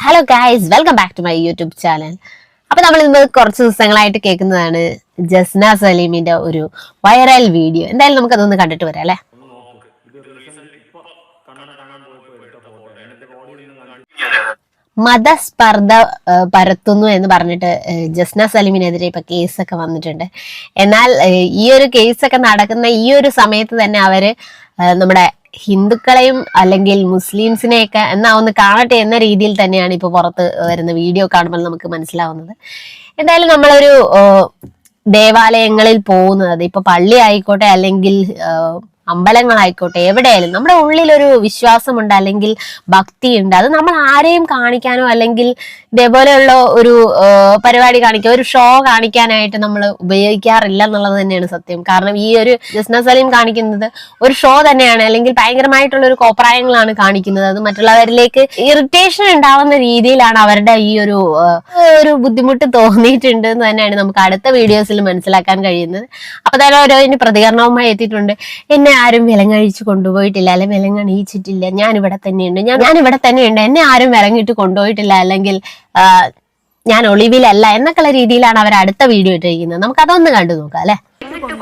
Hello guys welcome back to my YouTube channel അപ്പൊ നമ്മൾ ഇന്ന് കുറച്ച് ദിവസങ്ങളായിട്ട് കേൾക്കുന്നതാണ് ജസ്ന സലീമിന്റെ ഒരു വൈറൽ വീഡിയോ എന്തായാലും നമുക്ക് അതൊന്ന് കണ്ടിട്ട് വരാം അല്ലെ? മതസ്പർദ്ധ പരത്തുന്നു എന്ന് പറഞ്ഞിട്ട് ജസ്ന സലീമിനെതിരെ ഇപ്പൊ കേസൊക്കെ വന്നിട്ടുണ്ട്. എന്നാൽ ഈ ഒരു കേസൊക്കെ നടക്കുന്ന ഈ ഒരു സമയത്ത് തന്നെ അവർ നമ്മുടെ ഹിന്ദുക്കളെയും അല്ലെങ്കിൽ മുസ്ലിംസിനെയൊക്കെ എന്നാ ഒന്ന് കാണട്ടെ എന്ന രീതിയിൽ തന്നെയാണ് ഇപ്പൊ പുറത്ത് വരുന്ന വീഡിയോ കാണുമ്പോൾ നമുക്ക് മനസ്സിലാവുന്നത്. എന്തായാലും നമ്മളൊരു ദേവാലയങ്ങളിൽ പോകുന്നത് ഇപ്പൊ പള്ളി ആയിക്കോട്ടെ അല്ലെങ്കിൽ അമ്പലങ്ങളായിക്കോട്ടെ എവിടെയായാലും നമ്മുടെ ഉള്ളിലൊരു വിശ്വാസമുണ്ട് അല്ലെങ്കിൽ ഭക്തിയുണ്ട്. അത് നമ്മൾ ആരെയും കാണിക്കാനോ അല്ലെങ്കിൽ ഇതേപോലെയുള്ള ഒരു പരിപാടി കാണിക്കാൻ ഒരു ഷോ കാണിക്കാനായിട്ട് നമ്മൾ ഉപയോഗിക്കാറില്ല എന്നുള്ളത് തന്നെയാണ് സത്യം. കാരണം ഈ ഒരു ജസ്ന സലീം കാണിക്കുന്നത് ഒരു ഷോ തന്നെയാണ്. അല്ലെങ്കിൽ ഭയങ്കരമായിട്ടുള്ള ഒരു കോപ്രായങ്ങളാണ് കാണിക്കുന്നത്. അത് മറ്റുള്ളവരിലേക്ക് ഇറിറ്റേഷൻ ഉണ്ടാവുന്ന രീതിയിലാണ് അവരുടെ ഈ ഒരു ഒരു ബുദ്ധിമുട്ട് തോന്നിയിട്ടുണ്ട് എന്ന് തന്നെയാണ് നമുക്ക് അടുത്ത വീഡിയോസിൽ മനസ്സിലാക്കാൻ കഴിയുന്നത്. അപ്പൊ തന്നെ ഓരോ പ്രതികരണവുമായി എത്തിയിട്ടുണ്ട്. എന്നെ ആരും വിലങ്ങഴിച്ച് കൊണ്ടുപോയിട്ടില്ല അല്ലെ വിലങ്ങണിയിച്ചിട്ടില്ല ഞാൻ ഇവിടെ തന്നെയുണ്ട്. ഞാൻ ഞാൻ ഇവിടെ തന്നെയുണ്ട്. എന്നെ ആരും വിലങ്ങിട്ട് കൊണ്ടുപോയിട്ടില്ല. അല്ലെങ്കിൽ ഞാൻ ഒളിവിലല്ല എന്നൊക്കെയുള്ള രീതിയിലാണ് അവർ അടുത്ത വീഡിയോ ഇട്ടിരിക്കുന്നത്. നമുക്ക് അതൊന്ന് കണ്ടു നോക്കാം അല്ലെ?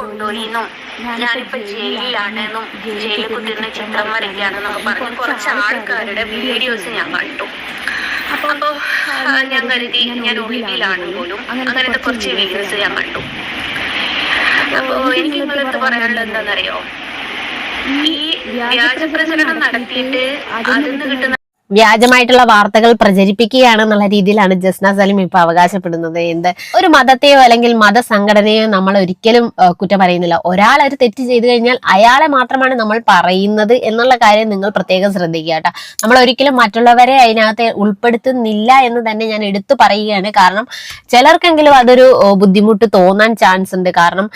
കൊണ്ടുപോയിന്നും ഞാനിപ്പോ ജയിലിലാണെന്നും ജയിലിൽ കുത്തിരുന്ന ചിത്രം വരയ്ക്കാണെന്നൊക്കെ പറഞ്ഞ്. കുറച്ച് ആൾക്കാരുടെ വീഡിയോസ് ഞാൻ കണ്ടു. അപ്പോ ഞാൻ കരുതി ഞാൻ ഒളിവിലാണ് പോലും അങ്ങനത്തെ കുറച്ച് വീഡിയോസ് ഞാൻ കണ്ടു. അപ്പോ എനിക്ക് നിങ്ങളെടുത്ത് പറയാനുള്ളത് എന്താണെന്നറിയോ? ഈ വ്യാജ പ്രചരണം നടത്തിയിട്ട് നിന്ന് കിട്ടുന്ന വ്യാജമായിട്ടുള്ള വാർത്തകൾ പ്രചരിപ്പിക്കുകയാണ് എന്നുള്ള രീതിയിലാണ് ജസ്ന സലിം ഇപ്പൊ അവകാശപ്പെടുന്നത്. എന്ത് ഒരു മതത്തെയോ അല്ലെങ്കിൽ മതസംഘടനയോ നമ്മൾ ഒരിക്കലും കുറ്റം പറയുന്നില്ല. ഒരാൾ ഒരു തെറ്റ് ചെയ്തു കഴിഞ്ഞാൽ അയാളെ മാത്രമാണ് നമ്മൾ പറയുന്നത് എന്നുള്ള കാര്യം നിങ്ങൾ പ്രത്യേകം ശ്രദ്ധിക്കുക കേട്ടോ. നമ്മൾ ഒരിക്കലും മറ്റുള്ളവരെ അതിനകത്ത് ഉൾപ്പെടുത്തുന്നില്ല എന്ന് തന്നെ ഞാൻ എടുത്തു പറയുകയാണ്. കാരണം ചിലർക്കെങ്കിലും അതൊരു ബുദ്ധിമുട്ട് തോന്നാൻ ചാൻസ് ഉണ്ട്. കാരണം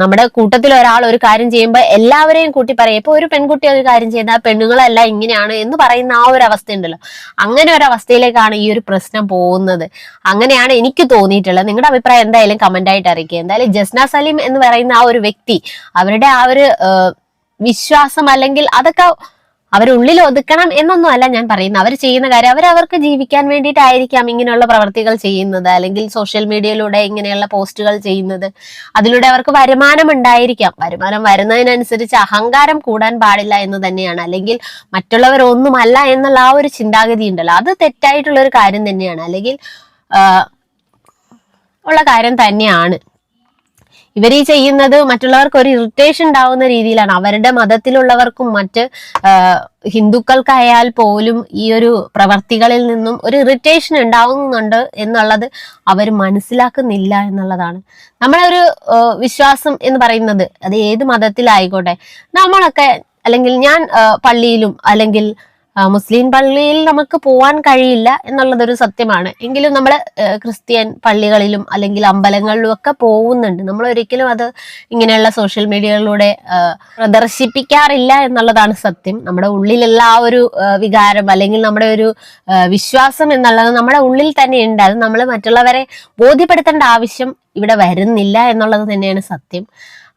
നമ്മുടെ കൂട്ടത്തിൽ ഒരാൾ ഒരു കാര്യം ചെയ്യുമ്പോൾ എല്ലാവരെയും കൂട്ടി പറയും ഇപ്പൊ ഒരു പെൺകുട്ടി ഒരു കാര്യം ചെയ്താൽ പെണ്ണുങ്ങളെല്ലാം ഇങ്ങനെയാണ് എന്ന് പറയുന്ന ആ ഒരു അവസ്ഥ ഉണ്ടല്ലോ. അങ്ങനെ ഒരു അവസ്ഥയിലേക്കാണ് ഈ ഒരു പ്രശ്നം പോകുന്നത്. അങ്ങനെയാണ് എനിക്ക് തോന്നിയിട്ടുള്ളത്. നിങ്ങളുടെ അഭിപ്രായം എന്തായാലും കമന്റ് ആയിട്ട് അറിയിക്കുക. എന്തായാലും ജസ്ന സലീം എന്ന് പറയുന്ന ആ ഒരു വ്യക്തി അവരുടെ ആ ഒരു വിശ്വാസം അല്ലെങ്കിൽ അതൊക്കെ അവരുള്ളിൽ ഒതുക്കണം എന്നൊന്നും അല്ല ഞാൻ പറയുന്നത്. അവർ ചെയ്യുന്ന കാര്യം അവർ അവർക്ക് ജീവിക്കാൻ വേണ്ടിയിട്ടായിരിക്കാം ഇങ്ങനെയുള്ള പ്രവർത്തികൾ ചെയ്യുന്നത്. അല്ലെങ്കിൽ സോഷ്യൽ മീഡിയയിലൂടെ ഇങ്ങനെയുള്ള പോസ്റ്റുകൾ ചെയ്യുന്നത്. അതിലൂടെ അവർക്ക് വരുമാനം ഉണ്ടായിരിക്കാം. വരുമാനം വരുന്നതിനനുസരിച്ച് അഹങ്കാരം കൂടാൻ പാടില്ല എന്ന് തന്നെയാണ്. അല്ലെങ്കിൽ മറ്റുള്ളവർ ഒന്നുമല്ല എന്നുള്ള ആ ഒരു ചിന്താഗതി ഉണ്ടല്ലോ. അത് തെറ്റായിട്ടുള്ള ഒരു കാര്യം തന്നെയാണ്. അല്ലെങ്കിൽ ഉള്ള കാര്യം തന്നെയാണ്. ഇവർ ഈ ചെയ്യുന്നത് മറ്റുള്ളവർക്ക് ഒരു ഇറിറ്റേഷൻ ഉണ്ടാവുന്ന രീതിയിലാണ്. അവരുടെ മതത്തിലുള്ളവർക്കും മറ്റ് ഹിന്ദുക്കൾക്കായാൽ പോലും ഈ ഒരു പ്രവർത്തികളിൽ നിന്നും ഒരു ഇറിറ്റേഷൻ ഉണ്ടാവുന്നുണ്ട് എന്നുള്ളത് അവർ മനസ്സിലാക്കുന്നില്ല എന്നുള്ളതാണ്. നമ്മുടെ ഒരു വിശ്വാസം എന്ന് പറയുന്നത് അത് ഏത് മതത്തിലായിക്കോട്ടെ. നമ്മളൊക്കെ അല്ലെങ്കിൽ ഞാൻ പള്ളിയിലും അല്ലെങ്കിൽ മുസ്ലിം പള്ളിയിൽ നമുക്ക് പോവാൻ കഴിയില്ല എന്നുള്ളതൊരു സത്യമാണ്. എങ്കിലും നമ്മൾ ക്രിസ്ത്യൻ പള്ളികളിലും അല്ലെങ്കിൽ അമ്പലങ്ങളിലും ഒക്കെ പോകുന്നുണ്ട് നമ്മൾ ഒരിക്കലും അത് ഇങ്ങനെയുള്ള സോഷ്യൽ മീഡിയകളിലൂടെ പ്രദർശിപ്പിക്കാറില്ല എന്നുള്ളതാണ് സത്യം. നമ്മുടെ ഉള്ളിലുള്ള ആ ഒരു വികാരം അല്ലെങ്കിൽ നമ്മുടെ ഒരു വിശ്വാസം എന്നുള്ളത് നമ്മുടെ ഉള്ളിൽ തന്നെ ഉണ്ട്. അത് നമ്മൾ മറ്റുള്ളവരെ ബോധ്യപ്പെടുത്തേണ്ട ആവശ്യം ഇവിടെ വരുന്നില്ല എന്നുള്ളത് തന്നെയാണ് സത്യം.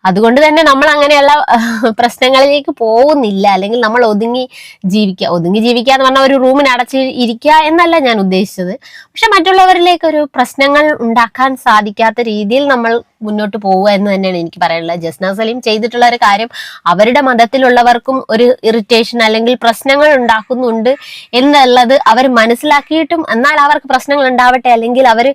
അതുകൊണ്ട് തന്നെ നമ്മൾ അങ്ങനെയുള്ള പ്രശ്നങ്ങളിലേക്ക് പോകുന്നില്ല. അല്ലെങ്കിൽ നമ്മൾ ഒതുങ്ങി ജീവിക്കുക ഒതുങ്ങി ജീവിക്കുക എന്ന് പറഞ്ഞാൽ ഒരു റൂമിന് അടച്ച് ഇരിക്കുക എന്നല്ല ഞാൻ ഉദ്ദേശിച്ചത്. പക്ഷെ മറ്റുള്ളവരിലേക്ക് ഒരു പ്രശ്നങ്ങൾ ഉണ്ടാക്കാൻ സാധിക്കാത്ത രീതിയിൽ നമ്മൾ മുന്നോട്ട് പോവുക എന്ന് തന്നെയാണ് എനിക്ക് പറയാനുള്ളത്. ജസ്ന സലീം ചെയ്തിട്ടുള്ള ഒരു കാര്യം അവരുടെ മതത്തിലുള്ളവർക്കും ഒരു ഇറിറ്റേഷൻ അല്ലെങ്കിൽ പ്രശ്നങ്ങൾ ഉണ്ടാക്കുന്നുണ്ട് എന്നുള്ളത് അവർ മനസ്സിലാക്കിയിട്ടും എന്നാൽ അവർക്ക് പ്രശ്നങ്ങൾ ഉണ്ടാവട്ടെ അല്ലെങ്കിൽ അവർ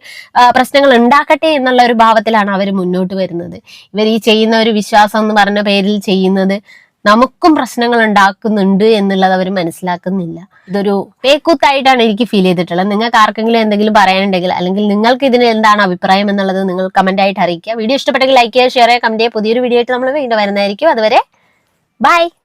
പ്രശ്നങ്ങൾ ഉണ്ടാക്കട്ടെ എന്നുള്ള ഒരു ഭാവത്തിലാണ് അവർ മുന്നോട്ട് വരുന്നത്. ഇവർ ഈ ചെയ്യുന്ന ഒരു വിശ്വാസം എന്ന് പറഞ്ഞ പേരിൽ ചെയ്യുന്നത് നമുക്കും പ്രശ്നങ്ങൾ ഉണ്ടാക്കുന്നുണ്ട് എന്നുള്ളത് അവർ മനസ്സിലാക്കുന്നില്ല. ഇതൊരു പേക്കൂത്തായിട്ടാണ് എനിക്ക് ഫീൽ ചെയ്തിട്ടുള്ളത്. നിങ്ങൾക്ക് ആർക്കെങ്കിലും എന്തെങ്കിലും പറയാനുണ്ടെങ്കിൽ അല്ലെങ്കിൽ നിങ്ങൾക്ക് ഇതിന് എന്താണ് അഭിപ്രായം എന്നുള്ളത് നിങ്ങൾ കമന്റ് ആയിട്ട് അറിയിക്കുക. വീഡിയോ ഇഷ്ടപ്പെട്ടെങ്കിൽ ലൈക്ക് ചെയ്യുക ഷെയർ ചെയ്യുക കമന്റ് ചെയ്യുക. പുതിയൊരു വീഡിയോ ആയിട്ട് നമ്മൾ വീണ്ടും വരുന്നതായിരിക്കും. അതുവരെ ബൈ